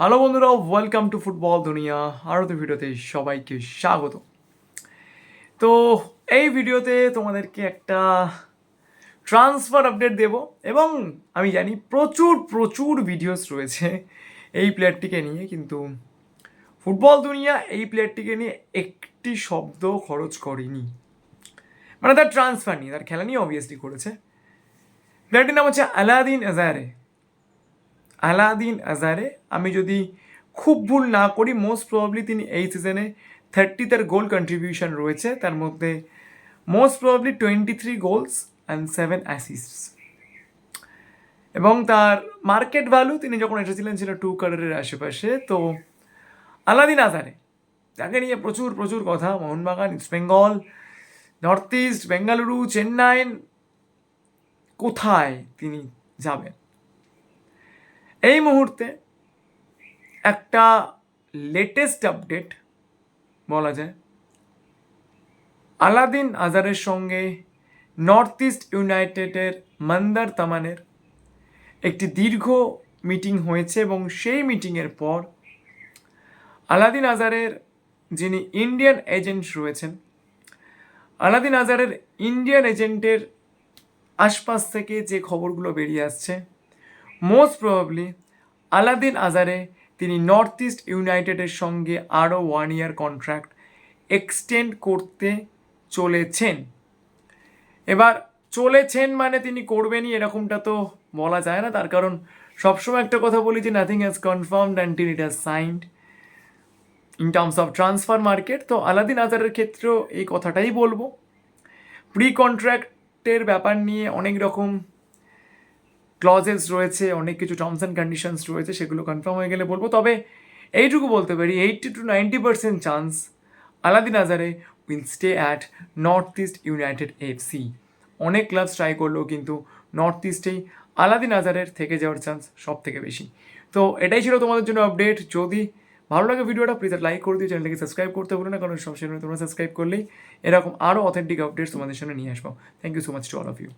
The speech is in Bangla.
হ্যালো বন্ধুরা ওয়েলকাম টু ফুটবল দুনিয়া আরও তো ভিডিওতে সবাইকে স্বাগত। তো এই ভিডিওতে তোমাদেরকে একটা ট্রান্সফার আপডেট দেব এবং আমি জানি প্রচুর প্রচুর ভিডিওস রয়েছে এই প্লেয়ারটিকে নিয়ে, কিন্তু ফুটবল দুনিয়া এই প্লেয়ারটিকে নিয়ে একটি শব্দ খরচ করেনি। মানে তার ট্রান্সফার নিয়ে তার খেলা নিয়ে অবভিয়াসলি করেছে। প্লেয়ারটির নাম হচ্ছে আলাদিন আজারে আলাদিন আজারে। আমি যদি খুব ভুল না করি মোস্ট প্রবাবলি তিনি এই সিজনে থার্টি তার গোল কন্ট্রিবিউশন রয়েছে। তার মধ্যে most probably twenty three goals and seven assist এবং তার মার্কেট ভ্যালু তিনি যখন এসেছিলেন, ছিল টু কারের আশেপাশে। তো আলাদিন আজারে, তাকে নিয়ে প্রচুর প্রচুর কথা। Mohun Bagan east Bengal north east Bengaluru Chennai কোথায় তিনি যাবেন? এই মুহূর্তে একটা লেটেস্ট আপডেট বলা যায়। আলাদিন আজারের সঙ্গে নর্থ ইস্ট ইউনাইটেডের মন্দার তামানের একটি দীর্ঘ মিটিং হয়েছে এবং সেই মিটিংয়ের পর আলাদিন আজারের যিনি ইন্ডিয়ান এজেন্ট রয়েছেন, আলাদিন আজারের ইন্ডিয়ান এজেন্টের আশপাশ থেকে যে খবরগুলো বেরিয়ে আসছে মোস্ট প্রবাবলি আলাদিন আজারে তিনি নর্থ ইস্ট ইউনাইটেডের সঙ্গে আরও ওয়ান ইয়ার কন্ট্রাক্ট এক্সটেন্ড করতে চলেছেন। এবার চলেছেন মানে তিনি করবেনই এরকমটা তো বলা যায় না। তার কারণ সবসময় একটা কথা বলি যে nothing has confirmed until it has signed in terms of transfer market তো আলাদিন আজারের ক্ষেত্রেও এই কথাটাই বলব। প্রি কন্ট্রাক্টের ব্যাপার নিয়ে অনেক রকম ক্লজেস রয়েছে, অনেক কিছু টার্মস অ্যান্ড কন্ডিশনস রয়েছে, সেগুলো কনফার্ম হয়ে গেলে বলব। তবে এইটুকু বলতে পারি eighty to ninety percent chance Alaaeddine Ajaraie will stay at North East United FC অনেক ক্লাবস ট্রাই করলেও কিন্তু নর্থ ইস্টেই আলাদিন আজারের থেকে যাওয়ার চান্স সব থেকে বেশি। তো এটাই ছিল তোমাদের জন্য আপডেট যদি ভালো লাগে ভিডিওটা প্লিজ লাইক করে দিও চ্যানেলটাকে সাবস্ক্রাইব করতে ভুলো না, কারণ সব সবসময় তোমরা সাবস্ক্রাইব করলেই এরকম আরও অথেন্টিক আপডেটস তোমাদের সামনে নিয়ে আসব। Thank you so much to all of you